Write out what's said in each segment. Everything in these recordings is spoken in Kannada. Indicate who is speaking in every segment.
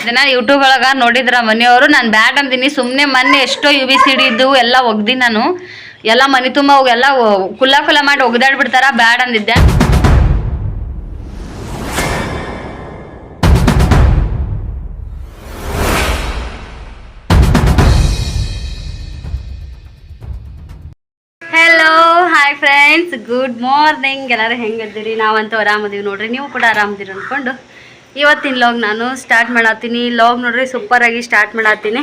Speaker 1: ಇದನ್ನ ಯೂಟ್ಯೂಬ್ ಒಳಗ ನೋಡಿದ್ರ ಮನೆಯವರು. ನಾನು ಬ್ಯಾಟ್ ಅಂತೀನಿ ಸುಮ್ಮನೆ ಮೊನ್ನೆ ಎಷ್ಟೋ ಯು ಬಿ ಸಿ ಡಿ ಇದ್ದು ಎಲ್ಲ ಒಗ್ದಿ ನಾನು. ಎಲ್ಲ ಮನೆ ತುಂಬ ಎಲ್ಲ ಕುಲ್ಲ ಕುಲ್ಲ ಮಾಡಿ ಒಗ್ದಾಡ್ಬಿಡ್ತಾರ. ಬ್ಯಾಡ್ ಅಂದಿದ್ದೆ. ಫ್ರೆಂಡ್ಸ್ ಗುಡ್ ಮಾರ್ನಿಂಗ್ ಎಲ್ಲರೂ ಹೆಂಗಿದ್ದೀರಿ ನಾವಂತೂ ಆರಾಮದೀವಿ ನೋಡ್ರಿ. ನೀವು ಕೂಡ ಆರಾಮದಿರಿ ಅಂದ್ಕೊಂಡು ಇವತ್ತಿನ ಲಾಗ್ ನಾನು ಸ್ಟಾರ್ಟ್ ಮಾಡತ್ತೀನಿ ಲಾಗ್ ನೋಡ್ರಿ ಸೂಪರಾಗಿ ಸ್ಟಾರ್ಟ್ ಮಾಡತ್ತೀನಿ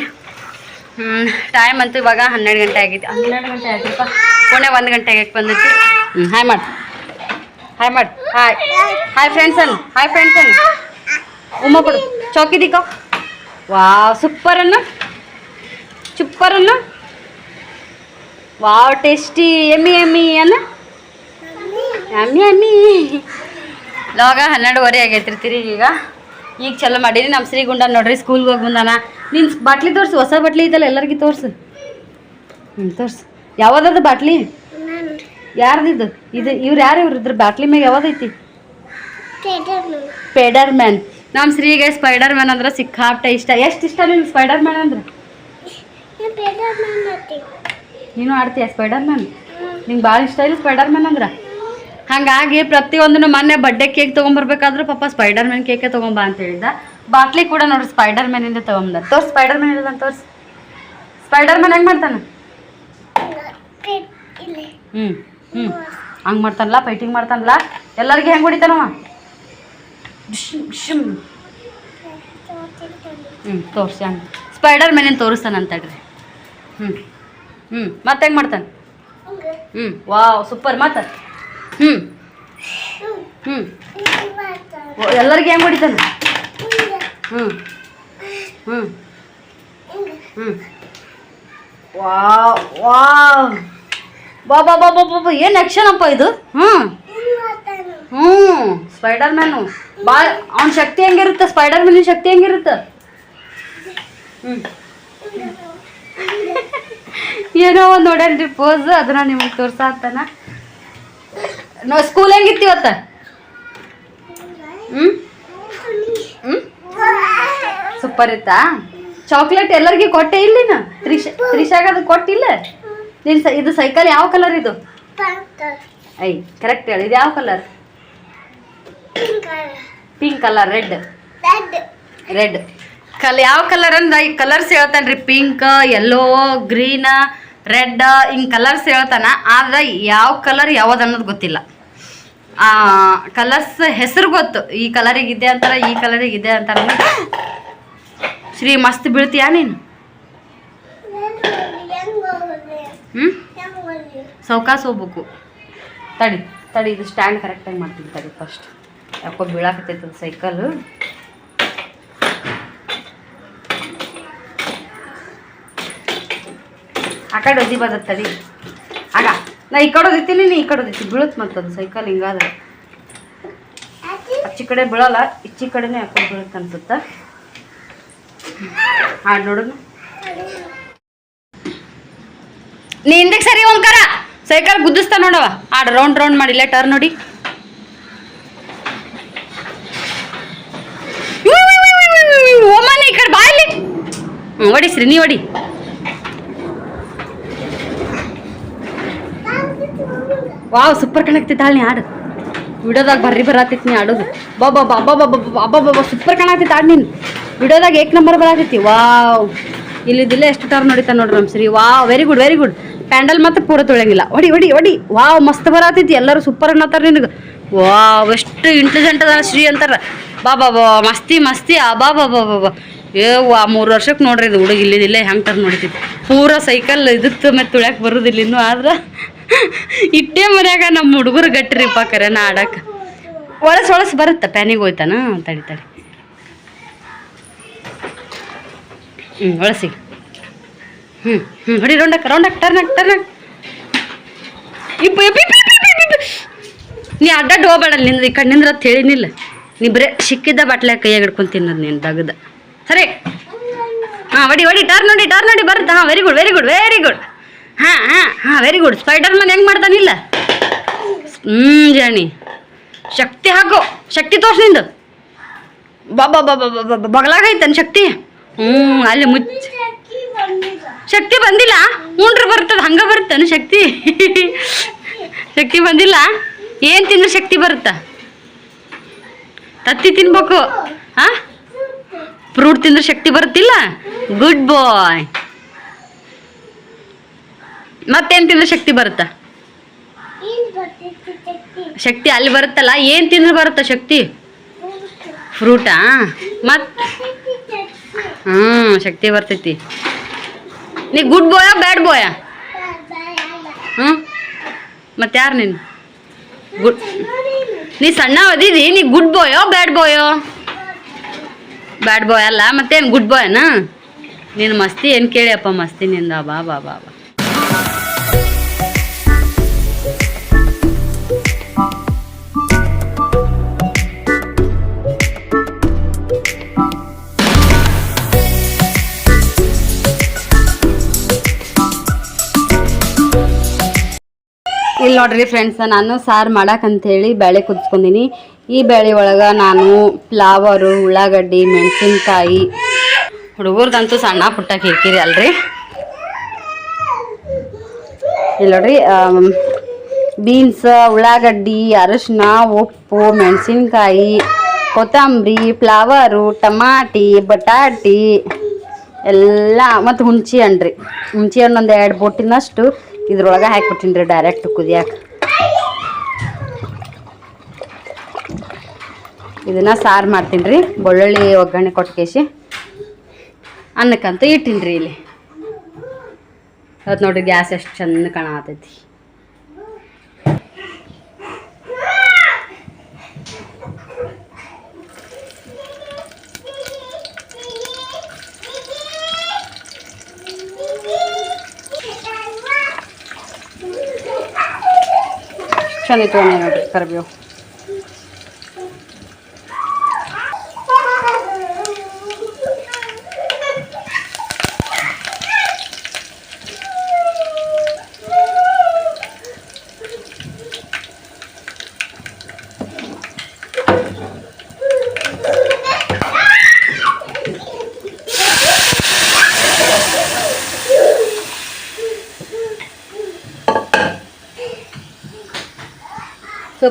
Speaker 1: ಟೈಮ್ ಅಂತೂ ಇವಾಗ ಹನ್ನೆರಡು ಗಂಟೆ ಆಗಿದೆ. ಹನ್ನೆರಡು ಗಂಟೆ ಆಗಿತ್ತಪ್ಪ ಪುಣೆ ಒಂದು ಗಂಟೆ ಆಗಕ್ಕೆ ಬಂದಿತ್ತು ಹ್ಞೂ ಹಾಯ್ ಮಾಡಿ. ಹಾಯ್ ಮಾಡಿ. Hi hi friends hi friends ಅನ್ನು. ಉಮ್ಮ ಕೊಡು. ಚೌಕಿ ದಿಕ್ಕೋ ವಾ ಸೂಪರ್ ಚುಪ್ಪರನ್ನು ವಾವ್ ಟೇಸ್ಟಿ ಎಮ್ಮಿ ಎಮ್ಮಿ ಅಲ್ಲ? ಎಮ್ಮಿ ಎಮ್ಮಿ ಲಾಗ ಹನ್ನೆರಡುವರೆ ಆಗೈತ್ರಿ ಈಗ. ಈಗ ಚಲೋ ಮಾಡೀನಿ ನಮ್ಮ ಶ್ರೀಗುಂಡ ನೋಡ್ರಿ ಸ್ಕೂಲ್ಗೆ ಹೋಗಿ ಬಂದಾನ ನಿನ್ನ ಬಾಟ್ಲಿ ತೋರ್ಸು, ಹೊಸ ಬಾಟ್ಲಿ ಇದಲ್ಲ ಎಲ್ಲರಿಗೂ ತೋರ್ಸು. ಹ್ಞೂ ತೋರ್ಸು. ಯಾವ್ದದು ಬಾಟ್ಲಿ? ಯಾರ್ದಿದ್ದು ಇದು ಇವ್ರು ಯಾರು ಇವ್ರು ಇದ್ರ ಬಾಟ್ಲಿ ಮ್ಯಾಗ ಯಾವ್ದೈತಿ? ಸ್ಪೈಡರ್ ಮ್ಯಾನ್ ನಮ್ಮ ಶ್ರೀಗೆ ಸ್ಪೈಡರ್ ಮ್ಯಾನ್ ಅಂದ್ರೆ ಸಿಕ್ಕಾಪಟ್ಟೆ ಇಷ್ಟ. ಎಷ್ಟು ಇಷ್ಟ ನಿಮ್ಗೆ ಸ್ಪೈಡರ್ ಮ್ಯಾನ್ ಅಂದ್ರೆ ನೀನು ಆಡ್ತೀಯ ಸ್ಪೈಡರ್ ಮ್ಯಾನ್ ನಿಂಗೆ ಭಾಳ ಇಷ್ಟ ಇಲ್ಲ ಸ್ಪೈಡರ್ ಮ್ಯಾನ್ ಅಂದ್ರೆ? ಹಾಗಾಗಿ ಪ್ರತಿಯೊಂದನ್ನು ಮೊನ್ನೆ ಬಡ್ಡೆ ಕೇಕ್ ತೊಗೊಂಬರ್ಬೇಕಾದ್ರೂ ಪಾಪ ಸ್ಪೈಡರ್ ಮ್ಯಾನ್ ಕೇಕೆ ತೊಗೊಂಬ ಅಂತ ಹೇಳಿದ್ದ. ಬಾಟ್ಲಿ ಕೂಡ ನೋಡ್ರಿ ಸ್ಪೈಡರ್ ಮ್ಯಾನಿಂದ ತೊಗೊಂಬ ತೋರ್ಸ್ ಸ್ಪೈಡರ್ ಮ್ಯಾನ್ ಇಲ್ಲ ತೋರ್ಸ್. ಸ್ಪೈಡರ್ ಮ್ಯಾನ್ ಹೆಂಗೆ ಮಾಡ್ತಾನೆ? ಹ್ಞೂ ಹ್ಞೂ ಹಂಗೆ ಮಾಡ್ತಾನಲ್ಲ ಫೈಟಿಂಗ್ ಮಾಡ್ತಾನಲ್ಲ. ಎಲ್ಲರಿಗೆ ಹೆಂಗೆ ಹೊಡಿತಾನವ? ಹ್ಞೂ ತೋರಿಸಿ ಹಂಗೆ. ಸ್ಪೈಡರ್ ಮ್ಯಾನಿನ ತೋರಿಸ್ತಾನೆ ಅಂತಡ್ರಿ ಹ್ಞೂ ಹ್ಞೂ ಮತ್ತೆ ಹೆಂಗೆ ಮಾಡ್ತಾನೆ? ಹ್ಞೂ ವಾವ್ ಸೂಪರ್ ಮತ್ತೆ? ಹ್ಞೂ ಹ್ಞೂ ಎಲ್ಲರಿಗೆ ಹೆಂಗೆ ಹೊಡಿತಾನೆ? ಹ್ಞೂ ಹ್ಞೂ ಹ್ಞೂ ವಾವ್ ವಾವ್. ಬಾ ಬಾ ಬಾ ಬಾ ಬಾ ಬಾ ಏನು ಆ್ಯಕ್ಷನ್ ಅಪ್ಪ ಇದು? ಹ್ಞೂ ಹ್ಞೂ ಸ್ಪೈಡರ್ ಮ್ಯಾನು ಬಾ ಅವ್ನ ಶಕ್ತಿ ಹೆಂಗಿರುತ್ತೆ? ಸ್ಪೈಡರ್ ಮ್ಯಾನಿನ ಶಕ್ತಿ ಹೆಂಗಿರುತ್ತೆ? ಹ್ಞೂ ಏನೋ ಒಂದು ನೋಡ್ಯಾನ್ರಿ ಪೋಸ್ ಅದನ್ನ ನಿಮಗೆ ತೋರ್ಸಾತನ ನಾವು ಸ್ಕೂಲ್ ಹೆಂಗಿತ್ತು ಇವತ್ತ? ಹ್ಞೂ ಸೂಪರ್ ಇತ್ತಾ? ಚಾಕ್ಲೇಟ್ ಎಲ್ಲರಿಗೂ ಕೊಟ್ಟೆ ಇಲ್ಲಿನ? ತ್ರಿಷ ತ್ರಿಷಾಗ ಅದು ಕೊಟ್ಟಿಲ್ಲ? ನೀನು ಇದು ಸೈಕಲ್ ಯಾವ ಕಲರ್ ಇದು? ಐ ಕರೆಕ್ಟ್ ಹೇಳಿ, ಇದು ಯಾವ colour pink colour red red ಕಲ್ ಯಾವ ಕಲರ್ ಅಂದ್ರೆ ಈ ಕಲರ್ಸ್ ಹೇಳ್ತಾನ್ರಿ ಪಿಂಕ್ ಯೆಲ್ಲೋ ಗ್ರೀನ್ ರೆಡ್, ಹಿಂಗೆ ಕಲರ್ಸ್ ಹೇಳ್ತಾನೆ, ಆದ್ರೆ ಯಾವ ಕಲರ್ ಯಾವ್ದು ಅನ್ನೋದು ಗೊತ್ತಿಲ್ಲ. ಕಲರ್ಸ್ ಹೆಸರು ಗೊತ್ತು. ಈ ಕಲರಿಗೆ ಇದೆ ಅಂತಾರ, ಈ ಕಲರಿಗೆ ಇದೆ ಅಂತಾರ. ಶ್ರೀ ಮಸ್ತ್ ಬೀಳ್ತೀಯಾ ನೀನು? ಹ್ಞೂ ಸೌಕಾಸ್ ಹೋಗ್ಬೇಕು ತಡಿ ತಡಿ, ಇದು ಸ್ಟ್ಯಾಂಡ್ ಕರೆಕ್ಟಾಗಿ ಮಾಡ್ತೀನಿ ತಡಿ ಫಸ್ಟ್ ಯಾಕೋ ಬೀಳಾಕತ್ತೈತದ ಸೈಕಲ್ ಕಡೆ ಒದ್ದಿ ಬದತ್ ತಡಿ ಆಗ ನಾ ಈ ಕಡೆ ಒದಿತೀನಿ ನೀ ಈ ಕಡೆ ಬೀಳುತ್ತೆ ಮತ್ತದು ಸೈಕಲ್ ಹಿಂಗಾದ್ರೆ ಅಚ್ಚಿ ಕಡೆ ಬೀಳಲ್ಲ ಇಚ್ಚಿ ಕಡೆನೇ ಹಾಕೊಂಡು ಬೀಳುತ್ತೆ ಅನ್ಸುತ್ತ ಹಾಡು ನೋಡೋಣ ನೀ ಹಿಂದಕ್ಕೆ ಸರಿ ಓಂಕಾರ ಸೈಕಲ್ ಗುದ್ದಿಸ್ತಾ ನೋಡವ ಆಡ್ ರೌಂಡ್ ರೌಂಡ್ ಮಾಡಿಲ್ಲ ಟರ್ನ್ ನೋಡಿ ಓಮನ ಈ ಕಡೆ ಬಾಯಲ್ಲಿ ಹ್ಞೂ ನೀ ಹೊಡಿ ವಾವ್ ಸೂಪರ್ ಕಾಣಾಕ್ತಿತ್ತು ನೀ ಆಡು ವಿಡಿಯೋದಾಗ ಬರ್ರಿ ಬರತ್ತೈತಿ ನೀ ಆಡೋದು ಬಾಬಾ ಬಾಬಾ ಬಾಬಾ ಬಾಬಾ ಬಾಬಾ ಸೂಪರ್ ಕಾಣಾಕ್ತಿತ್ತು ಹಾಡು ನೀನು ವಿಡಿಯೋದಾಗ ಏಕ್ ನಂಬರ್ ಬರಾತೈತಿ ವಾವ್ ಇಲ್ಲಿದ್ದಿಲ್ಲ ಎಷ್ಟು ತಾರ ನೋಡಿತ ನೋಡ್ರಿ ನಮ್ಮ ಸರಿ wow very good very good pandal ಮಾತ್ರ ಪೂರ ತೊಳಂಗಿಲ್ಲ ಒಡಿ ಒಡಿ ಒಡಿ ವಾವ್ ಮಸ್ತ್ ಬರಾತೈತಿ ಎಲ್ಲರೂ ಸೂಪರ್ ಅನ್ನತ್ತಾರ ನಿನಗೆ ವಾವ್ ಎಷ್ಟು ಇಂಟೆಲಿಜೆಂಟ್ ಅದ ಶ್ರೀ ಅಂತಾರ ಬಾ ಬಾ ಬಾ ಮಸ್ತಿ ಮಸ್ತಿ ಆ ಬಾ ಬಾ ಬಾ ಬಾ ಏ ವಾ ಮೂರು ವರ್ಷಕ್ಕೆ ನೋಡ್ರಿ ಇದು ಹುಡುಗ ಇಲ್ಲಿದಿಲ್ಲ ಹೆಂಗೆ ಟರ್ ನೋಡಿತಿ ಪೂರ ಸೈಕಲ್ ಇದಕ್ಕೆ ಮತ್ತೆ ತುಳ್ಯಾಕೆ ಬರೋದಿಲ್ಲ ಇನ್ನೂ ಆದ್ರೆ ಇಟ್ಟೇ ಮನ್ಯಾಗ ನಮ್ಮ ಹುಡುಗರು ಗಟ್ಟಿರಿಪ್ಪ ಕರೆ ನಾ ಆಡಕ್ಕೆ ಒಳಸ್ ಒಳಸ್ ಬರುತ್ತೆ ಪ್ಯಾನಿಗೆ ಹೋಯ್ತಾನ? ತಡಿ ತಡಿ. ಹ್ಞೂ ಒಳಸಿ ಹ್ಞೂ ಹ್ಞೂ ಹೊಡಿ ರೌಂಡಕ್ಕೆ ರೌಂಡಕ್ಕೆ ಟರ್ನಕ್ ಟರ್ನಕ್ ಇಪ್ಪ. ನೀ ಅಡ್ಡಾಡ್ ಹೋಗ್ಬೇಡ, ನಿಂದ ಈ ಕಣ್ಣಿಂದ ಅಂತ ಹೇಳಿನಿಲ್ಲ. ನೀ ಬರೇ ಸಿಕ್ಕಿದ್ದ ಬಟ್ಲೆ ಕೈಯಾಗ ಹಿಡ್ಕೊಂಡು ತಿನ್ನೋದು ನೀನು ದಗದ. ಸರಿ? ಹಾಂ, ಹೊಡಿ ಹೊಡಿ ಟರ್ನ್ ನೋಡಿ ಟರ್ನ್ ನೋಡಿ, ಬರುತ್ತೆ? ಹಾಂ very good very good very good ಹಾ ಹಾ. ಹಾ ವೆರಿ ಗುಡ್ ಸ್ಪೈಡರ್ ಮ್ಯಾನ್ ಹೆಂಗ್ ಮಾಡ್ತಾನಿಲ್ಲ ಹ್ಮ್ ಜಾಣಿ ಶಕ್ತಿ ಹಾಕು. ಶಕ್ತಿ ತೋರ್ಸ್ ನಿಂದು. ಬಾಬಾ ಶಕ್ತಿ? ಹ್ಮ್, ಅಲ್ಲಿ ಮುಚ್ಚ ಶಕ್ತಿ ಬಂದಿಲ್ಲ. ಹ್ಞೂನ್ರಿ ಬರ್ತದ, ಹಂಗ ಬರುತ್ತನ ಶಕ್ತಿ? ಶಕ್ತಿ ಬಂದಿಲ್ಲ? ಏನ್ ತಿಂದ್ರೆ ಶಕ್ತಿ ಬರುತ್ತ? ತತ್ತಿ ತಿನ್ಬೇಕು. ಹಾ? ಫ್ರೂಟ್ ತಿಂದ್ರೆ ಶಕ್ತಿ ಬರುತ್ತಿಲ್ಲ? ಗುಡ್ ಬಾಯ್ ಮತ್ತೇನ್ ತಿಂದ್ರೆ ಶಕ್ತಿ ಬರುತ್ತಾ? ಶಕ್ತಿ? ಅಲ್ಲಿ ಬರುತ್ತಲ್ಲ ಏನ್ ತಿಂದ್ರೆ ಬರುತ್ತಾ ಶಕ್ತಿ? ಫ್ರೂಟಾ? ಮತ್ ಹ್ಮ್ ಶಕ್ತಿ ಬರ್ತೈತಿ. ನೀ ಗುಡ್ ಬಾಯ ಬ್ಯಾಡ್ ಬಾಯ ಹ್ಮ್? ಮತ್ತೆ ಯಾರು ನೀನು? ಗುಡ್ ನೀ ಸಣ್ಣ ಓದಿದಿ ನೀ ಗುಡ್ ಬಾಯೋ ಬ್ಯಾಡ್ ಬಾಯೋ ಬ್ಯಾಡ್ ಬಾಯ್ ಅಲ್ಲ ಮತ್ತೇನು ಗುಡ್ ಬಾಯ್ನಾ ನೀನು ಮಸ್ತಿ ಏನು ಕೇಳಿಯಪ್ಪ ಮಸ್ತಿ ನಿಂದ? ಬಾ ಬಾ ಬಾ ಬಾ. ಇಲ್ಲಿ ನೋಡ್ರಿ ಫ್ರೆಂಡ್ಸ್ ನಾನು ಸಾರು ಹೇಳಿ ಬೇಳೆ ಕುದಿಸ್ಕೊಂಡಿನಿ. ಈ ಬೇಳೆ ಒಳಗೆ ನಾನು ಫ್ಲಾವರು, ಉಳ್ಳಾಗಡ್ಡಿ, ಮೆಣಸಿನ್ಕಾಯಿ. ಹುಡುಗರ್ದಂತೂ ಸಣ್ಣ ಪುಟ್ಟ ಕಿರಿಕಿರಿ ಅಲ್ರಿ. ಇಲ್ಲಿ ನೋಡ್ರಿ ಬೀನ್ಸ್ ಉಳ್ಳಾಗಡ್ಡಿ, ಅರಶಿನ, ಉಪ್ಪು, ಮೆಣಸಿನ್ಕಾಯಿ, ಕೊತ್ತಂಬರಿ, ಫ್ಲವರು, ಟಮಾಟಿ, ಬಟಾಟಿ, ಎಲ್ಲ, ಮತ್ತು ಹುಣ್ಚಿ ಹಣ್ಣು ರೀ. ಹುಣ್ಚಿ ಹಣ್ಣು ಒಂದು ಎರಡು ಬೊಟ್ಟಿನಷ್ಟು ಇದ್ರೊಳಗೆ ಹಾಕ್ಬಿಟ್ಟಿನಿ ರೀ ಡೈರೆಕ್ಟ್ ಕುದಿಯಾಕ. ಇದನ್ನು ಸಾರು ಮಾಡ್ತೀನಿ ರೀ ಬೆಳ್ಳುಳ್ಳಿ, ಒಗ್ಗರಣೆ ಕೊಟ್ಕೇಶಿ ಅನ್ನಕ್ಕಂತ ಇಟ್ಟಿನಿ ರೀ ಇಲ್ಲಿ. ಅದು ನೋಡಿರಿ ಗ್ಯಾಸ್ ಎಷ್ಟು ಚಂದ ಕಾಣತೈತಿ ಚಂದ ಇಟ್ಕೊಂಡೆ ನೋಡ್ರಿ ಕರಿಬೇವು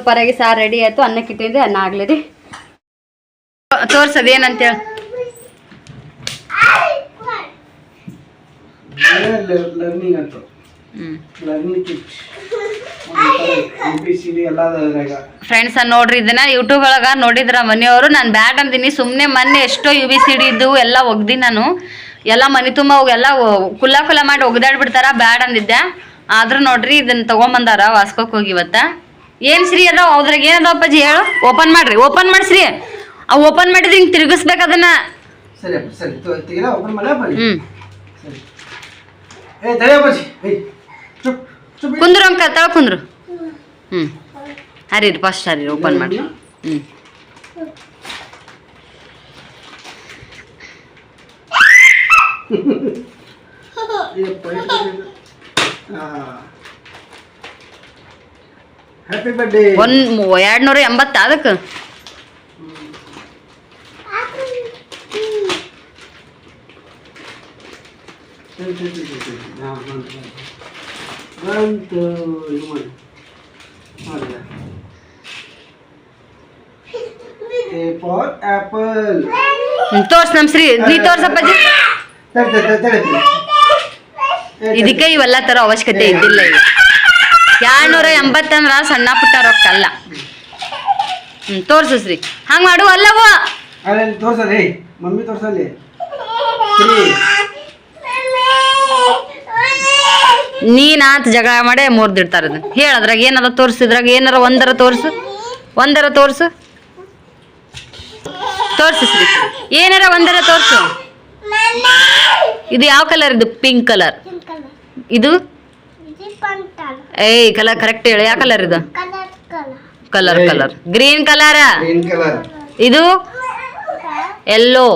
Speaker 1: ಸೂಪರಾಗಿ ಸಾರು ರೆಡಿ ಆಯ್ತು ಅನ್ನಕ್ಕೆ ಇಟ್ಟಿದ್ದೆ ಅನ್ನ ಆಗ್ಲಿ ರೀ. ತೋರ್ಸೋದು ಏನಂತೇಳಿ ಫ್ರೆಂಡ್ಸ್ ನೋಡ್ರಿ ಇದನ್ನ ಯೂಟ್ಯೂಬ್ ಒಳಗ ನೋಡಿದ್ರ ಮನೆಯವರು ನಾನು ಬ್ಯಾಡ್ ಅಂದಿನಿ ಸುಮ್ಮನೆ ಮೊನ್ನೆ ಎಷ್ಟೋ ಯು ಬಿ ಸಿ ಡಿ ಇದ್ದು ಎಲ್ಲ ಒಗ್ದಿ ನಾನು. ಎಲ್ಲ ಮನೆ ತುಂಬ ಎಲ್ಲ ಕುಲ್ಲ ಕುಲ್ಲ ಮಾಡಿ ಒಗ್ದಾಡ್ಬಿಡ್ತಾರ ಬ್ಯಾಡ್ ಅಂದಿದ್ದೆ. ಆದ್ರೂ ನೋಡ್ರಿ ಇದನ್ನ ತಗೊಂಬಂದಾರ ವಾಸ್ಕೋಕ್ ಹೋಗಿ ಇವತ್ತ. ಏನ್ ಶ್ರೀ ಅದಾವ? ಅದ್ರಾಗ ಏನದ ಅಪ್ಪಾಜಿ? ಹೇಳು. ಓಪನ್ ಮಾಡ್ರಿ. ಓಪನ್ ಮಾಡ್ಸ್ರಿ ಅವ್ ಓಪನ್ ಮಾಡಿದ್ರೆ ಹಿಂಗ್ ತಿರುಗಿಸ್ಬೇಕು ಅದನ್ನ.
Speaker 2: ಸರಿ ಅಪ್ಪ ಸರಿ. ತೆಗಿದ ಓಪನ್ ಮಾಡಲ ಬನ್ನಿ
Speaker 1: ಹ್ಮ್.
Speaker 2: ಸರಿ. ಏ ದಯ ಬಜಿ ಏಯ್ ಚುಪ್ ಚುಪ್
Speaker 1: ಕುಂದ್ರು ಅಂಕ ತಳ ಕುಂದ್ರು. ಹ್ಮ್. ಹರೀರಿ ಫಸ್ಟ್ ಹರೀರಿ ಓಪನ್ ಮಾಡ್ರಿ. ಹ್ಮ್.
Speaker 2: ಬರ್ಡೇ
Speaker 1: ಒಂದ್ ಎರಡ್ ನೂರ ಎಂಬತ್ತ ಅದಕ್ಕೆ. ತೋರ್ಸ್ ನಮ್ ಶ್ರೀ ನೀ ತೋರ್ಸಪ್ಪಾಜಿ ಇದಕ್ಕೆ ಇವೆಲ್ಲ ತರ ಅವಶ್ಯಕತೆ ಇದ್ದಿಲ್ಲ ಈಗ. ಎರಡ್ನೂರ ಎಂಬತ್ತಂದ್ರ ಸಣ್ಣ ಪುಟ್ಟ ರೊಕ್ಕ ಅಲ್ಲ ಹ್ಮ್ ತೋರ್ಸು ಹಂಗೆ ಮಾಡು ಅಲ್ಲವೋ?
Speaker 2: ಅಲ್ಲ ತೋರ್ಸಲ್ಲಿ ಮಮ್ಮಿ
Speaker 1: ನೀನಾತ್ ಜಗಳ ಮಾಡೇ ಮುರ್ದಿಡ್ತಾರ ಅದನ್ನ. ಹೇಳದ್ರಾಗ ಏನಾರ ತೋರಿಸಿದ್ರಾಗ ಏನಾರ ಒಂದರ ತೋರ್ಸು. ಒಂದರ ತೋರ್ಸು. ತೋರ್ಸಿ ಏನಾರ ಒಂದರ ತೋರ್ಸು. ಇದು ಯಾವ ಕಲರ್ ಇದು? ಪಿಂಕ್ ಕಲರ್ ಇದು? ಏಯ್ ಕಲರ್ ಕರೆಕ್ಟ್ ಹೇಳಿ. ಯಾವ ಕಲರ್ ಇದು? Colour colour green colour
Speaker 2: green colour
Speaker 1: ಇದು? ಎಲ್ಲೋ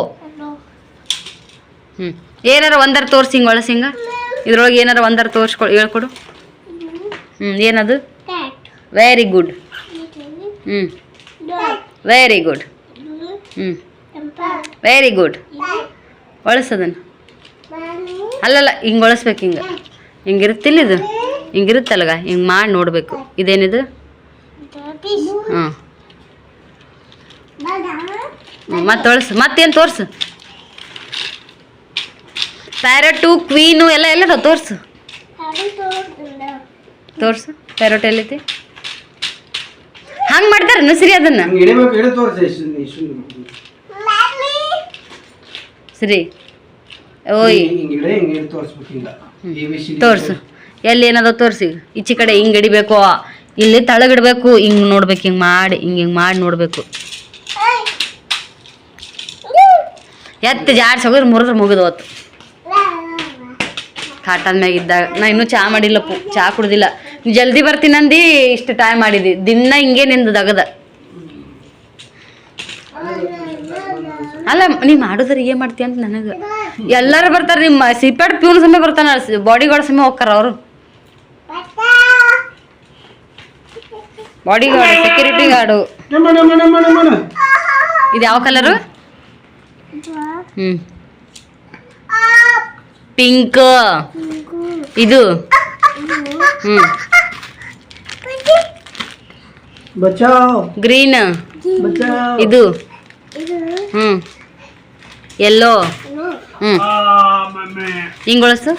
Speaker 1: ಹ್ಮ್. ಏನಾರ ಒಂದರ ತೋರ್ಸಿ ಹಿಂಗ್ ಒಳಸಿಂಗ? ಇದ್ರೊಳಗೆ ಏನಾರ ಒಂದರ ತೋರಿಸ್ಕೊ ಹೇಳ್ಕೊಡು. ಹ್ಞೂ ಏನದು? ವೆರಿ ಗುಡ್ ಹ್ಞೂ ವೆರಿ ಗುಡ್ ಹ್ಞೂ ವೆರಿ ಗುಡ್ ಒಳಸದನ್ನು. ಅಲ್ಲಲ್ಲ ಹಿಂಗೆ ಒಳಸ್ಬೇಕು ಹಿಂಗೆ. ಹಿಂಗಿರುತ್ತಿಲ್ಲ ಇದು ಹಿಂಗಿರುತ್ತಲ್ಗ? ಹಿಂಗೆ ಮಾಡಿ ನೋಡಬೇಕು. ಇದೇನಿದು? ಹಾಂ. ಮತ್ತೆ ಒಳಸು ಮತ್ತೇನು ತೋರ್ಸು? ಪ್ಯಾರಟು ಕ್ವೀನು ಎಲ್ಲ ಎಲ್ಲದ ತೋರ್ಸು? ತೋರ್ಸು. ಪ್ಯಾರಟ್ ಎಲ್ಲೈತಿ ಹಂಗೆ ಮಾಡ್ತಾರೆ ನಸರಿ ಅದನ್ನ? ಸರಿ. ಓಯ್. ತೋರ್ಸು. ಎಲ್ಲಿ ಏನದ ತೋರಿಸಿ, ಈಚೆ ಕಡೆ ಹಿಂಗೆ ಹಿಡಿಬೇಕು, ಇಲ್ಲಿ ತಳಗಿಡ್ಬೇಕು, ಹಿಂಗೆ ನೋಡ್ಬೇಕು, ಹಿಂಗೆ ಮಾಡಿ, ಹಿಂಗೆ ಹಿಂಗೆ ಮಾಡಿ ನೋಡಬೇಕು. ಎತ್ತು ಜಾಡ್ಸಿ ಹೋಗಿದ್ರೆ ಮುರಿದ್ರೆ ಮುಗಿದು ಹೊತ್ತು ಕಾಟದ ಮ್ಯಾಗ ಇದ್ದಾಗ, ನಾ ಇನ್ನೂ ಚಾ ಮಾಡಿಲ್ಲಪ್ಪು ಚಾ ಕುಡ್ದಿಲ್ಲ. ಜಲ್ದಿ ಬರ್ತೀನಿ ಅಂದು, ಇಷ್ಟು ಟೈಮ್ ಮಾಡಿದಿ. ದಿನ ಹಿಂಗೆ ನಿಂದು ದಗದ. ಅಲ್ಲ, ನೀ ಮಾಡಿದ್ರೆ ಏನು ಮಾಡ್ತೀಯ ಅಂತ ನನಗೆ. ಎಲ್ಲರೂ ಬರ್ತಾರೆ, ನಿಮ್ಮ ಸಿಪೆಟ್ ಪ್ಯೂನ್ ಸಮಯ ಬರ್ತಾನ ಬಾಡಿ ಗಾರ್ಡ್ ಸಮಯ ಹೋಗ್ತಾರ ಅವರು. ಬಾಡಿ ಗಾರ್ಡ್ ಸೆಕ್ಯೂರಿಟಿ ಗಾರ್ಡು ಇದು ಯಾವ ಕಲರು ಹ್ಞೂ ಪಿಂಕ್ ಇದು. ಹ್ಞೂ
Speaker 2: ಬಚಾವ್.
Speaker 1: ಗ್ರೀನ್
Speaker 2: ಬಚಾವ್.
Speaker 1: ಇದು. ಹ್ಞೂ ಎಲ್ಲೋ ಹ್ಞೂ ಹಿಂಗೊಳಸು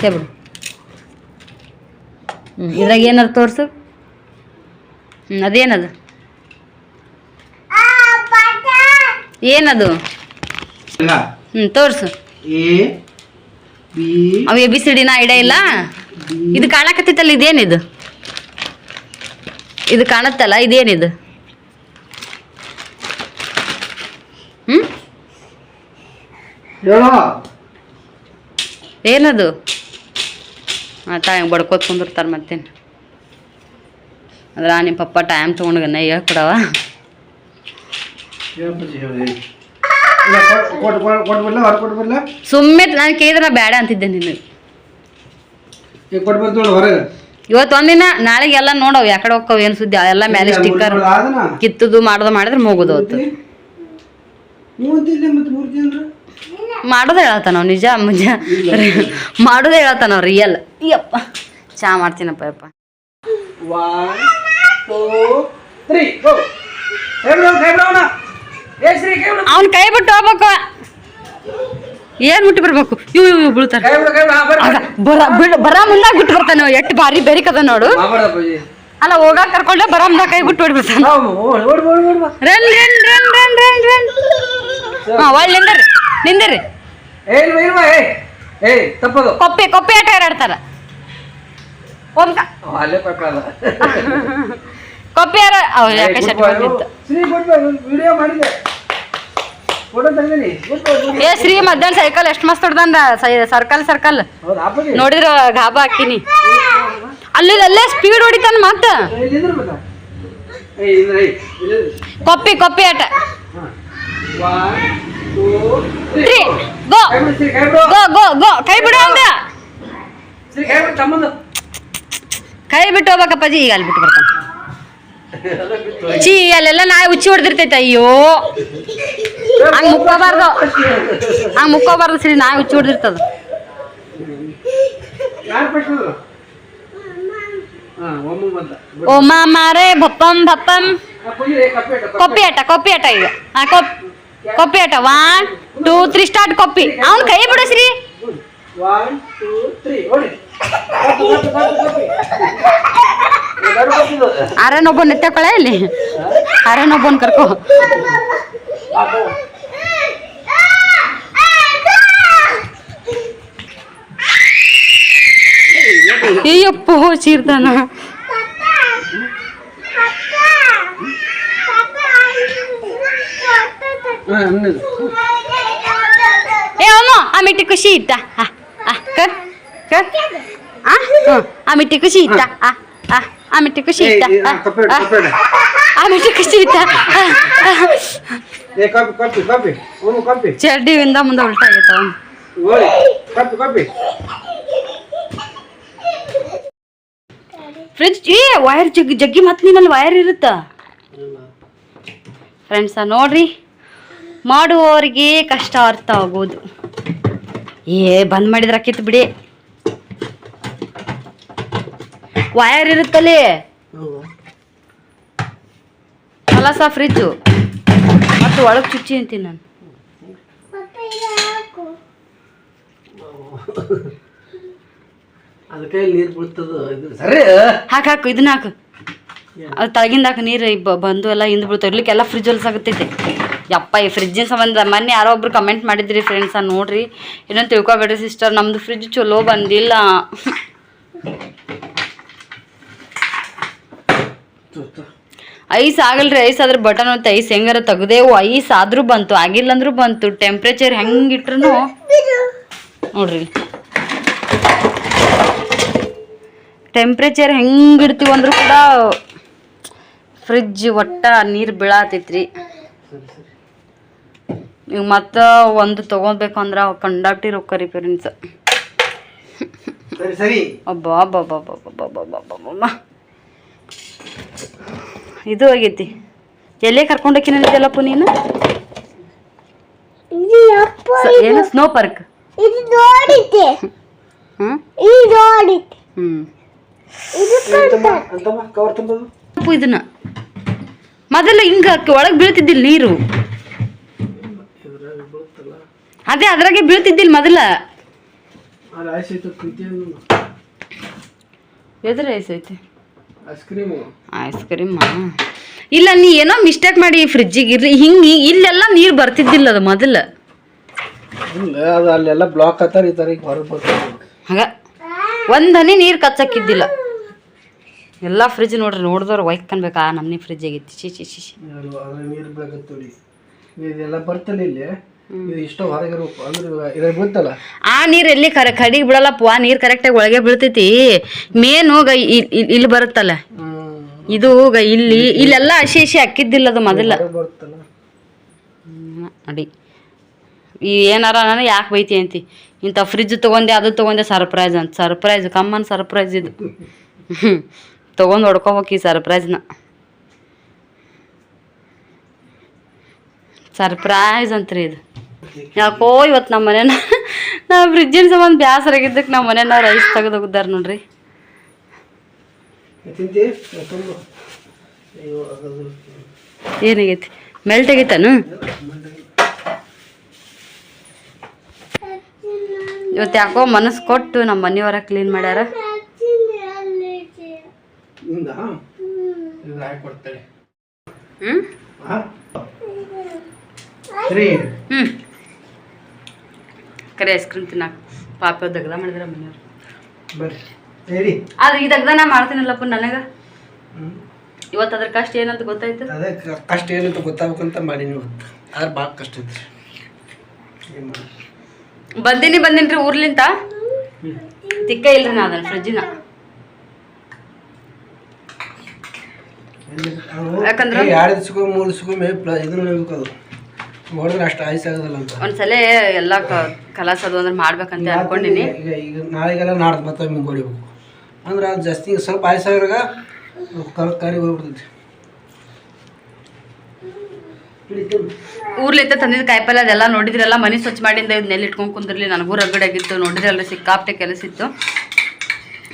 Speaker 1: ಬಿಡು ಹ್ಞೂ ಇದ್ರಾಗ ಏನಾರು ತೋರಿಸು. ಹ್ಞೂ ಅದೇನದು? ಏನದು? ಹ್ಞೂ ತೋರಿಸು. ಅವು ಎ ಬಿ ಸಿ ಡಿನ ಐಡಿಯಾ ಇಲ್ಲ? ಇದು ಕಾಣಕತ್ತಿತ್ತಲ್ಲ ಇದೇನಿದು? ಇದು ಕಾಣತ್ತಲ್ಲ ಇದೇನಿದು? ಹ್ಞೂ ಏನದು? ಹಾಂ ಟೈಮ್ ಬಡ್ಕೋತ ಕುಂದಿರ್ತಾರೆ ಮತ್ತೇನು? ಅದ್ರ ನಿಮ್ಮ ಪಪ್ಪ ಟೈಮ್ ತೊಗೊಂಡ್ಗನ್ನ ಹೇಳ್ಕೊಡವ. ಸುಮ್ಮನೆ ನಾನು ಕೇಳಿದ್ರೆ ಬೇಡ ಅಂತಿದ್ದೆ ನಿನಗೆ. ಇವತ್ತು ಒಂದಿನ ನಾಳೆಗೆ ಎಲ್ಲ ನೋಡವು ಯಾಕಡೆ ಹೋಗ್ಕವ್ ಏನು ಸುದ್ದಿ ಎಲ್ಲ ಮೇಲೆ ಸ್ಟಿಕ್ಕರ್ ಕಿತ್ತದು ಮಾಡೋದು ಮಾಡಿದ್ರೆ ಮುಗಿದು ಹೋತು
Speaker 2: ಮೂವತ್ತಿಲ್ಲ ಮತ್ತೆ ಮೂರ್ತಿ ಅಂದ್ರೆ
Speaker 1: ಮಾಡೋದು ಹೇಳತ್ತಾನ ನಿಜ ಮುಂಜ? ಮಾಡೋದು ಹೇಳತ್ತಾನ ರಿಯಲ್ ಯಪ್ಪ ಚಾ ಮಾಡ್ತೀನಪ್ಪ ಯಪ್ಪ.
Speaker 2: ಒನ್ ಟೂ ತ್ರೀ ಗೋ ಕೈಬಿಡೋ ಕೈಬಿಡೋಣ ಏ ಶ್ರೀ ಕೈಬಿಡು
Speaker 1: ಅವ್ನ ಕೈ ಬಿಟ್ಟು ಹೋಗ್ಬೇಕು. ಏನ್ ಬಿಟ್ಟು ಬರ್ಬೇಕು ಇವ್ ಇವ್ ಇವ್ ಬೀಳ್ತಾರ.
Speaker 2: ಕೈಬಿಡು ಕೈಬಿಡು ಹಾ ಬರ್ರಿ
Speaker 1: ಆಗ ಬರ. ಬಿಡ್- ಬರ ಮುಂದಾಗ ಬಿಟ್ಟು ಬರ್ತಾನ ಎಷ್ಟು ಭಾರಿ ಬೆರಿಕದ ನೋಡು.
Speaker 2: ಮಾಬಾರ್ದಪ್ಪಾಜಿ
Speaker 1: ಅಲ್ಲ ಹೋಗಾಕ ಕರ್ಕೊಂಡೆ ಬರ ಮುಂದಾಗ ಕೈ ಬಿಟ್ಟು ಓಡ್ಬಿಡ್ತಾನ
Speaker 2: ನಾವು ಓಡ್ ಓಡ್ ಓಡ್ ಓಡ್ ಬಾ.
Speaker 1: Run run run run run run ಹಾ ಒಳ್ಳೆ ನಿಂದರಿ ನಿಂದರಿ
Speaker 2: ಏ ಇಲ್ವಾ ಇಲ್ವಾ ಏ ಏ ತಪ್ಪದು.
Speaker 1: ಕೊಪ್ಪೆ ಕೊಪ್ಪೆ ಆಟ ಆಡಾಡ್ತಾರ. ಓಂಕ
Speaker 2: ಅಲ್ಲೇ
Speaker 1: ಕೊಪ್ಪೆ ಅವ್ ಯಾಕೆ ಬಂದಿತ್ತು
Speaker 2: ಶ್ರೀ ಗುಡ್ ವಿಡಿಯೋ ಮಾಡಿದೆ. ಫೋಟೋ ತೆಗ್ದೀನಿ. ಗುಡ್ ಗುಡ್
Speaker 1: ಏ ಶ್ರೀ ಮಧ್ಯಾಹ್ನ ಸೈಕಲ್ ಎಷ್ಟು ಮಸ್ತ್ ಹೊಡ್ದಂದ? ಸರ್ಕಲ್ ಸರ್ಕಲ್
Speaker 2: ಹೌದು
Speaker 1: ನೋಡಿದ್ರ ಗಾಬ ಹಾಕಿನಿ ಅಲ್ಲಿ ಅಲ್ಲೇ ಸ್ಪೀಡ್ ಹೊಡಿತಾನ ಮತ್ತ?
Speaker 2: ಇಲ್ಲಿಂದ್ರ ಬೇಕ ಏ
Speaker 1: ಕೊಪ್ಪಿ ಕೊಪ್ಪಿ ಆಟ.
Speaker 2: ತ್ರೀ
Speaker 1: ಗೋ ಗೋ ಗೋ ಗೋ ಕೈ ಬಿಡು ಅಂದ.
Speaker 2: ಶ್ರೀ ಕೈ
Speaker 1: ಬಿಟ್ಟು ಬಿಟ್ಟು ಹೋಗ್ಬೇಕಪ್ಪಾಜಿ ಈಗ ಅಲ್ಲಿ ಬಿಟ್ಟು ಬರ್ತಾನೆ. ಚೀ ಅಲ್ಲೆಲ್ಲ ನಾಯಿ ಉಚ್ಚಿ ಹೊಡೆದಿರ್ತೈತೆ ಅಯ್ಯೋ. ಹಂಗೆ ಮುಕ್ಕೋಬಾರ್ದು. ಹಂಗೆ ಮುಕ್ಕೋಬಾರ್ದು ಸರಿ ನಾಯಿ ಉಚ್ಚಿ ಹೊಡೆದಿರ್ತದ.
Speaker 2: ಓಮಾ
Speaker 1: ಓ ಮಾಮಾರೆ ಭಪ್ಪಂ ಭಪ್ಪಂ.
Speaker 2: ಕಪ್ಪೆ
Speaker 1: ಕೊಪ್ಪಿ ಆಟ ಕೊಪ್ಪಿ ಆಟ ಈಗ. ಹಾ ಕೊಪ್ ಕೊಪ್ಪಿ ಆಟ ಒನ್ ಟೂ ತ್ರೀ ಸ್ಟಾರ್ಟ್ ಕೊಪ್ಪಿ ಅವನ್ ಕೈ
Speaker 2: ಬಿಡಸ್ರಿ
Speaker 1: ಆರೇನೊಬ್ಬನ್ ಎತ್ತಕೊಳೆ ಇಲ್ಲಿ? ಆರೇನೊಬ್ಬನ್ ಕರ್ಕೋ. ಅಯ್ಯಪ್ಪ ಚೀರ್ತಾನ
Speaker 2: ಹಾಂ ಅನ್ನದು
Speaker 1: ಏ ಅಮ್ಮ ಆ ಮಿಟ್ಟಿ ಖುಷಿ ಇತ್ತ? ಆ. ಮಿಟ್ಟಿ ಖುಷಿ ಇತ್ತ? ಆ, ಮಿಟ್ಟಿ ಖುಷಿ ಇತ್ತ? ಆ, ಮಿಟ್ಟಿ ಖುಷಿ ಇತ್ತ? ಚಡ್ಡಿಯಿಂದ ಮುಂದೆ ಉಲ್ಟಾ ಫ್ರಿಜ್ ಏ ವೈರ್ ಜಗ್ಗಿ ಜಗ್ಗಿ ಮತ್ತೆ ನಿನ್ನಲ್ಲಿ ವೈರ್ ಇರುತ್ತಾ? ಫ್ರೆಂಡ್ಸ ನೋಡ್ರಿ. ಮಾಡುವವರಿಗೆ ಕಷ್ಟ ಅರ್ಥ ಆಗೋದು. ಏ ಬಂದ್ ಮಾಡಿದ್ರೆ ಕಿತ್ತು ಬಿಡಿ. ವಯರ್ ಇರುತ್ತಲ್ಲಿ ಕಲಸ ಫ್ರಿಜ್ಜು ಮತ್ತು ಒಳಗೆ ಚುಚ್ಚಿ ಅಂತೀನಿ ನಾನು.
Speaker 2: ಅದಕ್ಕೆ ನೀರು ಬೀಳ್ತದ ಸರಿ.
Speaker 1: ಹಾಕು ಹಾಕು ಇದನ್ನ ಹಾಕು. ಅದು ತಳಗಿಂದ ಹಾಕು ನೀರು ಬಂದು ಎಲ್ಲ ಹಿಂದ್ ಬೀಳ್ತಾವ. ಇರ್ಲಿಕ್ಕೆಲ್ಲ ಫ್ರಿಜ್ ಹೊಲ್ಸಾಗತ್ತೈತೆ ಯಪ್ಪ, ಈ ಫ್ರಿಜ್ಜಿನ ಸಂಬಂಧ ಮೊನ್ನೆ ಯಾರೋ ಒಬ್ರು ಕಮೆಂಟ್ ಮಾಡಿದ್ರಿ ಫ್ರೆಂಡ್ಸ ನೋಡ್ರಿ. ಏನಂತ ತಿಳ್ಕೊಬೇಡ್ರಿ ಸಿಸ್ಟರ್ ನಮ್ದು ಫ್ರಿಜ್ ಚಲೋ ಬಂದಿಲ್ಲ. ಐಸ್ ಆಗಲ್ರಿ, ಐಸ್ ಆದ್ರೆ ಬಟನ್ ಅಂತ ಐಸ್ ಹೆಂಗಾರ ತೆಗ್ದೇವು, ಐಸ್ ಆದ್ರೂ ಬಂತು ಆಗಿಲ್ಲ ಅಂದ್ರೂ ಬಂತು ಟೆಂಪ್ರೇಚರ್ ಹೆಂಗಿಟ್ರು ನೋಡ್ರಿ. ಟೆಂಪ್ರೇಚರ್ ಹೆಂಗಿಡ್ತೀವಿ ಅಂದ್ರೂ ಕೂಡ ಫ್ರಿಜ್ ಒಟ್ಟ ನೀರು ಬೀಳಾತೈತ್ರಿ. ಈಗ ಮತ್ತೆ ಒಂದು ತೊಗೊಬೇಕು ಅಂದ್ರೆ ಕಂಡಾಕ್ಟಿ ರೊಕ್ಕ ರೀ ಪೇರೆಂಟ್ಸ್
Speaker 2: ಸರಿ ಸರಿ.
Speaker 1: ಅಬ್ಬಾ ಅಬ್ಬಾ ಅಬ್ಬಾ ಇದು ಆಗೈತಿ. ಎಲ್ಲೇ ಕರ್ಕೊಂಡೋಗಿ ನನಗೆಲ್ಲಪ್ಪ ನೀನು ಏನು ಸ್ನೋ ಪಾರ್ಕ್
Speaker 3: ಇದು ನೋಡಿದ್ದೆ.
Speaker 1: ಹ್ಮ್?
Speaker 3: ಇದು ನೋಡಿದ್ದೆ.
Speaker 1: ಹ್ಮ್.
Speaker 2: ಅಂತಮ್ಮ ಅಂತಮ್ಮ ಕವರ್ ತಂಬದು
Speaker 1: ಅಪ್ಪು ಇದನ್ನ. ಮೊದಲು ಹಿಂಗ ಒಳಗೆ ಬೀಳ್ತಿದ್ದಿಲ್ಲ ನೀರು. ಅದೇ ಅದ್ರಾಗೆ ಬೀಳ್ತಿದ್ದಿಲ್ಲ ಮೊದಲ.
Speaker 2: ಐಸ್ ಐತೆ ಕುಂತಿದ್ದು
Speaker 1: ಎದ್ರ ಐಸ್ ಐತಿ?
Speaker 2: Ice cream.
Speaker 1: ಇಲ್ಲ ನೀ ಏನೋ ಮಿಸ್ಟೇಕ್ ಮಾಡಿ ಫ್ರಿಜ್ಜಿಗೆ ಇರ್ಲಿ. ಹಿಂಗೆ ಇಲ್ಲೆಲ್ಲ ನೀರು ಬರ್ತಿದ್ದಿಲ್ಲ ಅದು ಮೊದಲು.
Speaker 2: ಅದು ಅಲ್ಲೆಲ್ಲ ಬ್ಲಾಕ್ ಆತಾರ ಈ
Speaker 1: ಹಾಗ. ಒಂದು ಹನಿ ನೀರು ಕಚ್ಚಾಕಿದ್ದಿಲ್ಲ. ಎಲ್ಲ ಫ್ರಿಜ್ ನೋಡ್ರಿ ನೋಡಿದವ್ರು ವೈಕ್ ಆ ನಮ್ನಿ ಫ್ರಿಜ್ ಆಗೈತಿ ಚಿ
Speaker 2: ನೀರು ಬರ್ತಲ್ಲ ಇಲ್ಲಿ. ಇದು ಇಷ್ಟ ಹೊರಗೆ ಇರ್ಬೇಕು ಅಂದ್ರೆ ಇದ್ರಾಗ ಬೀಳ್ತಲ್ಲ.
Speaker 1: ಆ ನೀರು ಎಲ್ಲಿ ಕರೆ ಕಡಿಗೆ ಬಿಡಲ್ಲಪ್ಪ ಆ ನೀರು ಕರೆಕ್ಟಾಗಿ ಒಳಗೆ ಬೀಳ್ತೈತಿ. ಮೇನ್ ಹೋಗ ಇಲ್ಲಿ ಬರುತ್ತಲ್ಲ. ಇದು ಹೋಗ ಇಲ್ಲಿ ಇಲ್ಲೆಲ್ಲ ಹಸಿ ಹಸಿ ಹಾಕಿದ್ದಿಲ್ಲ ಅದು ಮೊದಲ.
Speaker 2: ಬರುತ್ತಲ್ಲ.
Speaker 1: ಅಡಿ. ಈ ಏನಾರ ನಾನು ಯಾಕೆ ಬೈತಿ ಅಂತಿ? ಇಂಥ ಫ್ರಿಜ್ ತೊಗೊಂಡೆ ಅದು ತಗೊಂಡೆ ಸರ್ಪ್ರೈಸ್ ಅಂತ. ಸರ್ಪ್ರೈಸ್ ಕಮ್ಮನ್ ಸರ್ಪ್ರೈಸ್ ಇದು. ಹ್ಞೂ ತೊಗೊಂಡು ಹೊಡ್ಕೋಬೇಕು ಈ ಸರ್ಪ್ರೈಸ್ನ ಸರ್ಪ್ರೈಸ್ ಅಂತ್ರಿ ಇದು. ಯಾಕೋ ಇವತ್ತು ನಮ್ಮ ಮನೇನ ನಾ ಫ್ರಿಜ್ಜಿನ ಸಂಬಂಧ ಬ್ಯಾಸರ ಆಗಿದ್ದಕ್ಕೆ ನಮ್ಮ ಮನೇನ ರೈಸ್ ತೆಗೆದು ಹೋಗಿದ್ದಾರೆ ನೋಡ್ರಿ. ಏನಾಗೈತಿ? ಮೆಲ್ಟ್ ಆಗೈತಾನು? ಇವತ್ತು ಯಾಕೋ ಮನಸ್ಸು ಕೊಟ್ಟು ನಮ್ಮ ಮನೆಯವರ ಕ್ಲೀನ್ ಮಾಡ್ಯಾರ. ಹ್ಞೂ ಹ್ಞೂ ಕರೆ ಐಸ್ ಕ್ರೀಮ್ ತಿನ್ನಾಕ. ಪಾಪ ದಗ್ದ ಮಾಡಿದ್ರ ಮನೆಯವ್ರು.
Speaker 2: ಬರ್ರಿ.
Speaker 1: ಆದ್ರೆ ಈ ದಗ್ದ ನಾ ಮಾಡ್ತೀನಲ್ಲಪ್ಪ ನನಗೆ? ಇವತ್ತು ಅದ್ರ ಕಷ್ಟ ಏನಂತ ಗೊತ್ತಾಯ್ತು?
Speaker 2: ಅದೇ ಕಷ್ಟ ಏನಂತ ಗೊತ್ತಾಗ್ಬೇಕಂತ ಮಾಡೀನಿ ಇವತ್ತು. ಆದ್ರೆ ಭಾಳ ಕಷ್ಟ ಐತ್ರಿ. ಬಂದಿನಿ ಬಂದಿನ್ರಿ
Speaker 1: ಬಂದೀನಿ ಬಂದೀನಿ ಊರ್ಲಿಂತ. ತಿಕ್ಕ ಇಲ್ರಿ ನಾ ಅದನ್ನ ಫ್ರಿಜ್ಜಿನ ಯಾಕಂದ್ರೆ?
Speaker 2: ಎರಡು ದಿವ್ಸಕ್ಕೂ ಮೂರು ದಿವ್ಸಕ್ಕೊಮ್ಮೆ ಇದನ್ನ ಹೇಳ್ಬೇಕು ಅದು. ನೋಡಿದ್ರೆ ಅಷ್ಟು ಆಯ್ಸ್ ಆಗೋದಲ್ಲ ಅಂತ.
Speaker 1: ಒಂದ್ಸಲ ಎಲ್ಲ ಕಲಾಸ ಅದು ಅಂದ್ರೆ ಮಾಡ್ಬೇಕಂತ ಅನ್ಕೊಂಡಿನಿ.
Speaker 2: ಈಗ ಈಗ ನಾಳೆಗೆಲ್ಲ ನಾಡ್ದು ಮತ್ತೆ ಹೊಡಿಬೇಕು. ಅಂದ್ರೆ ಅದು ಜಾಸ್ತಿ ಈಗ ಸ್ವಲ್ಪ ಆಯ್ಸ್ ಆಗಿರಾಗ ಕರ್ ಕರಿ ಹೋಗ್ಬಿಡ್ತೈತಿ.
Speaker 1: ಊರ್ಲಿಂದ ತಂದಿದ್ದ ಕಾಯಿಪಲ್ಲೆ ಅದೆಲ್ಲ ನೋಡಿದ್ರಲ್ಲ ಮನೆ ಸ್ವಚ್ಛ ಮಾಡಿಂದ ಇದನ್ನೆಲ್ಲ ಇಟ್ಕೊಂಡು ಕುಂದಿರ್ಲಿ ನನಗೂ ರಗಡೆ ಆಗಿತ್ತು ನೋಡಿದ್ರಲ್ಲ ಸಿಕ್ಕಾಪಟ್ಟೆ ಕೆಲಸ ಇತ್ತು.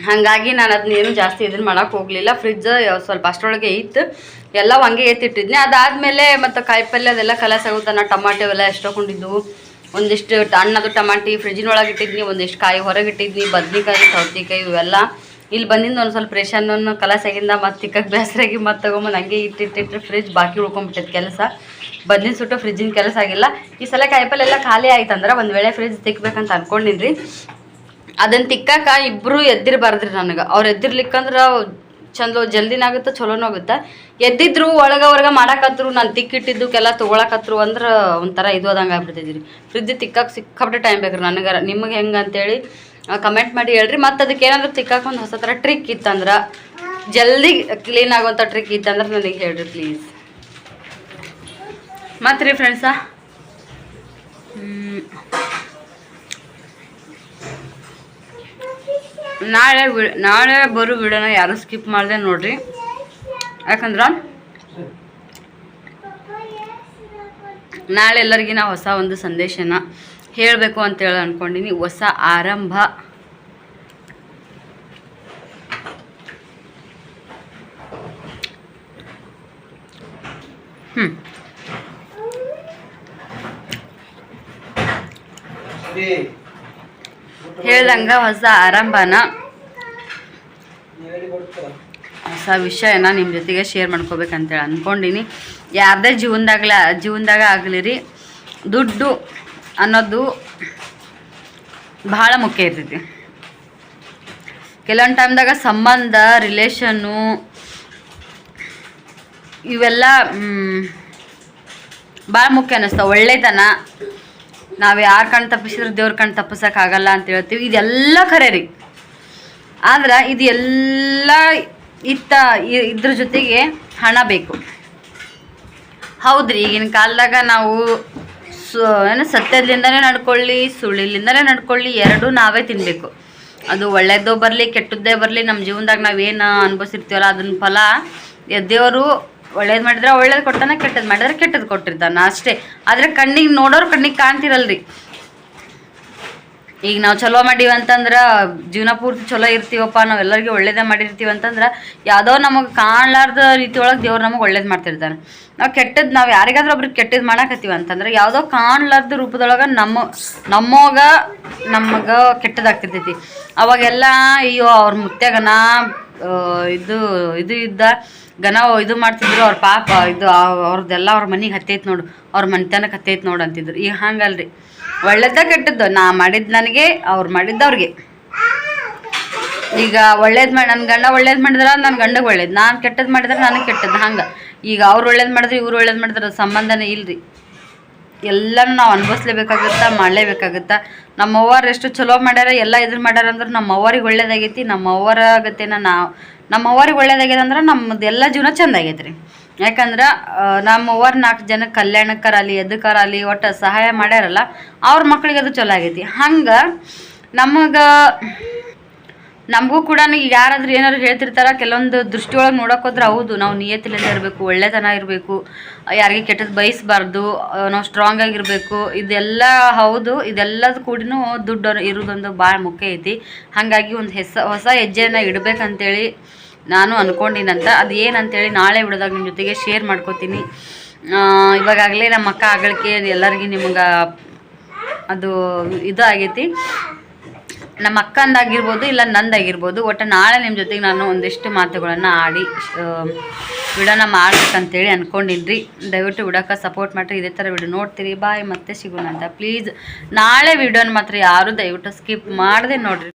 Speaker 1: ಹಾಗಾಗಿ ನಾನು ಅದನ್ನ ಏನು ಜಾಸ್ತಿ ಇದನ್ನ ಮಾಡೋಕೆ ಹೋಗಲಿಲ್ಲ. ಫ್ರಿಜ್ ಸ್ವಲ್ಪ ಅಷ್ಟರೊಳಗೆ ಇತ್ತು. ಎಲ್ಲ ಹಂಗೆ ಎತ್ತಿಟ್ಟಿದ್ನಿ. ಅದಾದಮೇಲೆ ಮತ್ತು ಕಾಯಿಪಲ್ಲೆ ಅದೆಲ್ಲ ಕಲಸ ಆಗುತ್ತೆ ನಾ ಟಮಾಟೆ ಅವೆಲ್ಲ ಎಷ್ಟೊಕೊಂಡಿದ್ದು ಒಂದಿಷ್ಟು ಹಣ್ಣದು ಟಮಾಟಿ ಫ್ರಿಜ್ಜಿನೊಳಗೆ ಇಟ್ಟಿದ್ನಿ, ಒಂದಿಷ್ಟು ಕಾಯಿ ಹೊರಗೆ ಇಟ್ಟಿದ್ನಿ, ಬದ್ನಿಕಾಯಿ, ಸೌತೆಕಾಯಿ ಇವೆಲ್ಲ. ಇಲ್ಲಿ ಬಂದಿದ್ದು ಒಂದು ಸ್ವಲ್ಪ ರೇಷನ್ ಕಲಸಾಗಿಂದ ಮತ್ತು ತಿಕ್ಕಕ್ಕೆ ಬೇಸರಾಗಿ ಮತ್ತೆ ತಗೊಂಬಂದು ಹಂಗೆ ಇಟ್ಟಿಟ್ಟಿಟ್ಟು ಫ್ರಿಜ್ ಬಾಕಿ ಉಳ್ಕೊಂಬಿಟ್ಟಿದ್ದು ಕೆಲಸ. ಬದ್ನಿನ ಸುಟ್ಟು ಫ್ರಿಜ್ಜಿನ ಕೆಲಸ ಆಗಿಲ್ಲ. ಈ ಸಲ ಕಾಯಿಪಲ್ಲೆಲ್ಲ ಖಾಲಿ ಆಯ್ತಂದ್ರೆ ಒಂದು ವೇಳೆ ಫ್ರಿಜ್ ತಿಕ್ಬೇಕಂತ ಅನ್ಕೊಂಡಿನ್ರಿ. ಅದನ್ನ ತಿಕ್ಕಾಕ ಇಬ್ರು ಎದ್ದಿರ್ಬಾರ್ದ್ರಿ ನನಗೆ. ಅವ್ರು ಎದ್ದಿರ್ಲಿಕ್ಕಂದ್ರ ಚಂದ ಜಲ್ದಿನ ಆಗುತ್ತೆ ಚಲೋನೂ ಆಗುತ್ತೆ. ಎದ್ದಿದ್ರು ಒಳಗ ಹೊರಗ ಮಾಡಾಕತ್ರು, ನಾನು ತಿಕ್ಕಿಟ್ಟಿದ್ದಕ್ಕೆಲ್ಲ ತಗೊಳಕತ್ರು ಅಂದ್ರೆ ಒಂಥರ ಇದು ಆದಂಗೆ ಆಗ್ಬಿಡ್ತೈತಿ ರೀ ಫ್ರಿಜ್ ತಿಕ್ಕಾಕ ಸಿಕ್ಕಾಪಟ್ಟೆ ಟೈಮ್ ಬೇಕ್ರಿ ನನಗೆ. ನಿಮಗೆ ಹೆಂಗೆ ಅಂತೇಳಿ ಕಮೆಂಟ್ ಮಾಡಿ ಹೇಳ್ರಿ. ಮತ್ತು ಅದಕ್ಕೆ ಏನಾದ್ರು ತಿಕ್ಕಾಕ ಒಂದು ಹೊಸ ಥರ ಟ್ರಿಕ್ ಇತ್ತಂದ್ರೆ, ಜಲ್ದಿ ಕ್ಲೀನ್ ಆಗೋಂಥ ಟ್ರಿಕ್ ಇತ್ತಂದ್ರೆ ನನಗೆ ಹೇಳ್ರಿ ಪ್ಲೀಸ್ ಮತ್ತು ರೀ ಫ್ರೆಂಡ್ಸ ನಾಳೆ ನಾಳೆ ಬರೋ ವಿಡಿಯೋನ ಯಾರು ಸ್ಕಿಪ್ ಮಾಡಿದೆ ನೋಡ್ರಿ. ಯಾಕಂದ್ರೆ ನಾಳೆ ಎಲ್ಲರಿಗೂ ಹೊಸ ಒಂದು ಸಂದೇಶನ ಹೇಳಬೇಕು ಅಂತೇಳಿ ಅಂದ್ಕೊಂಡಿನಿ ಹೊಸ ಆರಂಭ. ಹ್ಞೂ
Speaker 2: ಸರಿ
Speaker 1: ಹೇಳ್ದಂಗೆ ಹೊಸ ಆರಂಭನ. ಹೊಸ ವಿಷಯನ ನಿಮ್ಮ ಜೊತೆಗೆ ಶೇರ್ ಮಾಡ್ಕೋಬೇಕಂತೇಳಿ ಅಂದ್ಕೊಂಡಿನಿ ಯಾರದೇ ಜೀವನದಾಗಲ, ಜೀವನದಾಗ ಆಗಲಿ ರೀ, ದುಡ್ಡು ಅನ್ನೋದು ಭಾಳ ಮುಖ್ಯ ಇರ್ತೈತಿ. ಕೆಲವೊಂದು ಟೈಮ್ದಾಗ ಸಂಬಂಧ ರಿಲೇಷನ್ನು ಇವೆಲ್ಲ ಭಾಳ ಮುಖ್ಯ ಅನ್ನಿಸ್ತಾವೆ ಒಳ್ಳೆತನ ನಾವು ಯಾರು ಕಣ್ ತಪ್ಪಿಸಿದ್ರೆ ದೇವ್ರ ಕಣ್ ತಪ್ಪಿಸೋಕ್ಕಾಗಲ್ಲ ಅಂತ ಹೇಳ್ತೀವಿ. ಇದೆಲ್ಲ ಖರೆ ರೀ. ಆದ್ರೆ ಇದು ಎಲ್ಲ ಇತ್ತ ಇದ್ರ ಜೊತೆಗೆ ಹಣ ಬೇಕು. ಹೌದ್ರಿ ಈಗಿನ ಕಾಲದಾಗ ನಾವು ಸು, ಏನು ಸತ್ಯದಿಂದನೇ ನಡ್ಕೊಳ್ಳಿ, ಸುಳ್ಳಿಲಿಂದನೇ ನಡ್ಕೊಳ್ಳಿ, ಎರಡೂ ನಾವೇ ತಿನ್ನಬೇಕು ಅದು ಒಳ್ಳೆಯದೋ ಬರಲಿ, ಕೆಟ್ಟದ್ದೇ ಬರಲಿ ನಮ್ಮ ಜೀವನದಾಗ ನಾವೇನು ಅನ್ಭವಿಸಿರ್ತೀವಲ್ಲ ಅದನ್ನ ಫಲ ದೇವರು ಒಳ್ಳೇದು ಮಾಡಿದ್ರೆ ಒಳ್ಳೇದು ಕೊಟ್ಟಾನ ಕೆಟ್ಟದ್ದು ಮಾಡಿದ್ರೆ ಕೆಟ್ಟದ್ದು ಕೊಟ್ಟಿರ್ತಾನ ಅಷ್ಟೇ. ಆದರೆ ಕಣ್ಣಿಗೆ ನೋಡೋರು ಕಣ್ಣಿಗೆ ಕಾಣ್ತಿರಲ್ರಿ. ಈಗ ನಾವು ಚಲೋ ಮಾಡೀವಿ ಅಂತಂದ್ರೆ, ಜೀವನ ಪೂರ್ತಿ ಚಲೋ ಇರ್ತೀವಪ್ಪ ನಾವು ಎಲ್ಲರಿಗೆ ಒಳ್ಳೇದೇ ಮಾಡಿರ್ತೀವಿ ಅಂತಂದ್ರೆ, ಯಾವುದೋ ನಮಗೆ ಕಾಣಲಾರ್ದ ರೀತಿ ಒಳಗೆ ದೇವ್ರು ನಮಗೆ ಒಳ್ಳೇದು ಮಾಡ್ತಿರ್ತಾನೆ. ನಾವು ಕೆಟ್ಟದ್ದು ನಾವು ಯಾರಿಗಾದ್ರೂ ಒಬ್ರಿಗೆ ಕೆಟ್ಟದ್ದು ಮಾಡಕತ್ತೀವಿ ಅಂತಂದ್ರೆ, ಯಾವುದೋ ಕಾಣಲಾರ್ದ ರೂಪದೊಳಗೆ ನಮ್ಮ, ನಮ್ಮೋಗ ನಮಗೆ ಕೆಟ್ಟದಾಗ್ತಿರ್ತೈತಿ. ಅವಾಗೆಲ್ಲ, ಅಯ್ಯೋ ಅವ್ರ ಮುತ್ಯಾಗನ ಇದು ಇದು ಇದ್ದ ಗನ ಇದು ಮಾಡ್ತಿದ್ರು, ಅವ್ರ ಪಾಪ ಇದು ಅವ್- ಅವ್ರದ್ದೆಲ್ಲ ಅವ್ರ ಮನೆಗೆ ಹತ್ತೈತೆ ನೋಡು, ಅವ್ರ ಮನೆತನಕ್ಕೆ ಹತ್ತೈತೆ ನೋಡು ಅಂತಿದ್ರು. ಈಗ ಹಂಗಲ್ರಿ. ಒಳ್ಳೇದ ಕೆಟ್ಟದ್ದು, ನಾ ಮಾಡಿದ್ದು ನನಗೆ, ಅವ್ರು ಮಾಡಿದ್ದು ಅವ್ರಿಗೆ. ಈಗ ಒಳ್ಳೇದು ಮಾಡಿ ನನ್ನ ಗಂಡ ಒಳ್ಳೇದು ಮಾಡಿದ್ರೆ ನನ್ನ ಗಂಡಗೆ ಒಳ್ಳೇದು, ನಾನು ಕೆಟ್ಟದ್ದು ಮಾಡಿದ್ರೆ ನನಗೆ ಕೆಟ್ಟದ್ದು ಹಂಗೆ. ಈಗ ಅವ್ರು ಒಳ್ಳೇದು ಮಾಡಿದ್ರೆ ಇವ್ರು ಒಳ್ಳೇದು ಮಾಡಿದ್ರೆ ಸಂಬಂಧನೇ ಇಲ್ರಿ. ಎಲ್ಲನೂ ನಾವು ಅನುಭವಿಸ್ಲೇಬೇಕಾಗುತ್ತಾ, ಮಾಡಲೇಬೇಕಾಗತ್ತೆ. ನಮ್ಮ ಅವ್ವಾರು ಎಷ್ಟು ಚಲೋ ಮಾಡ್ಯಾರ, ಎಲ್ಲ ಇದ್ರ ಮಾಡ್ಯಾರ ಅಂದ್ರೆ ನಮ್ಮ ಅವ್ವರಿಗೆ ಒಳ್ಳೇದಾಗೈತಿ ನಮ್ಮ ಅವ್ವರ ಗತೆನ ನಾವು ನಮ್ಮ ಅವ್ವರಿಗೆ ಒಳ್ಳೇದಾಗ್ಯದ ಅಂದ್ರೆ ನಮ್ಮದು ಎಲ್ಲ ಜೀವನ ಚಂದ ಆಗೈತೆ ಯಾಕಂದ್ರೆ ನಮ್ಮ ಅವ್ವಾರು ನಾಲ್ಕು ಜನ ಕಲ್ಯಾಣಕ್ಕರಾಗಲಿ ಎದಕ್ಕರಾಗಲಿ ಒಟ್ಟು ಸಹಾಯ ಮಾಡ್ಯಾರಲ್ಲ, ಅವ್ರ ಮಕ್ಳಿಗೆ ಅದು ಚಲೋ ಆಗೈತಿ. ಹಂಗೆ ನಮಗೆ ನಮಗೂ ಕೂಡ ಯಾರಾದ್ರೂ ಏನಾದ್ರು ಹೇಳ್ತಿರ್ತಾರ, ಕೆಲವೊಂದು ದೃಷ್ಟಿಯೊಳಗೆ ನೋಡಕ್ ಹೋದ್ರೆ ಹೌದು, ನಾವು ನಿಯತ್ತಿಲ್ಲದೆ ಇರಬೇಕು, ಒಳ್ಳೆತನ ಇರಬೇಕು, ಯಾರಿಗೆ ಕೆಟ್ಟದ್ದು ಬಯಸಬಾರ್ದು ನಾವು ಸ್ಟ್ರಾಂಗ್ ಆಗಿರಬೇಕು, ಇದೆಲ್ಲ ಹೌದು, ಇದೆಲ್ಲದ ಕೂಡ ದುಡ್ಡು ಇರೋದೊಂದು ಭಾಳ ಮುಖ್ಯ ಐತಿ. ಹಾಗಾಗಿ ಒಂದು ಹೆಸ, ಹೊಸ ಹೆಜ್ಜೆಯನ್ನು ಇಡಬೇಕಂತೇಳಿ ನಾನು ಅನ್ಕೊಂಡಿನಂತ, ಅದು ಏನಂತೇಳಿ ನಾಳೆ ಬಿಡೋದಾಗ ನಿಮ್ಮ ಜೊತೆಗೆ ಶೇರ್ ಮಾಡ್ಕೋತೀನಿ. ಇವಾಗಾಗಲೇ ನಮ್ಮ ಅಕ್ಕ ಆಗಳಿಕೆ ಎಲ್ಲರಿಗೂ ನಿಮ್ಗೆ ಅದು ಇದು ಆಗೈತಿ. ನಮ್ಮ ಅಕ್ಕಂದಾಗಿರ್ಬೋದು ಇಲ್ಲ ನಂದಾಗಿರ್ಬೋದು, ಒಟ್ಟು ನಾಳೆ ನಿಮ್ಮ ಜೊತೆಗೆ ನಾನು ಒಂದಿಷ್ಟು ಮಾತುಗಳನ್ನು ಆಡಿ ವಿಡೋನ ಮಾಡ್ಬೇಕಂತೇಳಿ ಅನ್ಕೊಂಡಿನ್ರಿ ದಯವಿಟ್ಟು ವಿಡಿಯೋಕ್ಕೆ ಸಪೋರ್ಟ್ ಮಾಡಿರಿ. ಇದೇ ಥರ ವಿಡಿಯೋ ನೋಡ್ತೀರಿ. ಬಾಯ್ ಮತ್ತೆ ಸಿಗೋಣ ಅಂತ. ಪ್ಲೀಸ್ ನಾಳೆ ವಿಡಿಯೋನ ಮಾತ್ರ ಯಾರು ದಯವಿಟ್ಟು ಸ್ಕಿಪ್ ಮಾಡದೆ ನೋಡ್ರಿ.